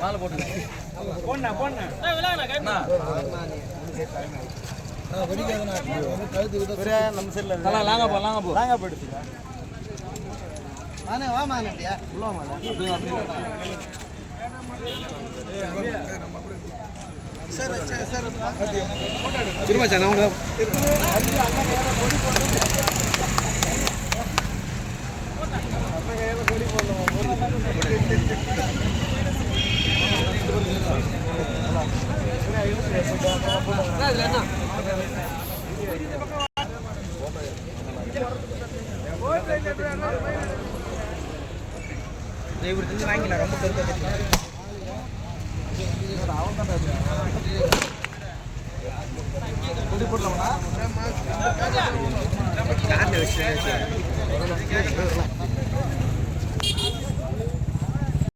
மாலை போட்டு போண்ணா போண்ணா விளாண்ணா நம்ம சைடில் லாங்க போ லாங்க போ லாங்க போயிடுச்சு திரும்ப சார் அவங்க இவர் வாங்கிக்கலாம். ரொம்ப கருத்து போடலாமா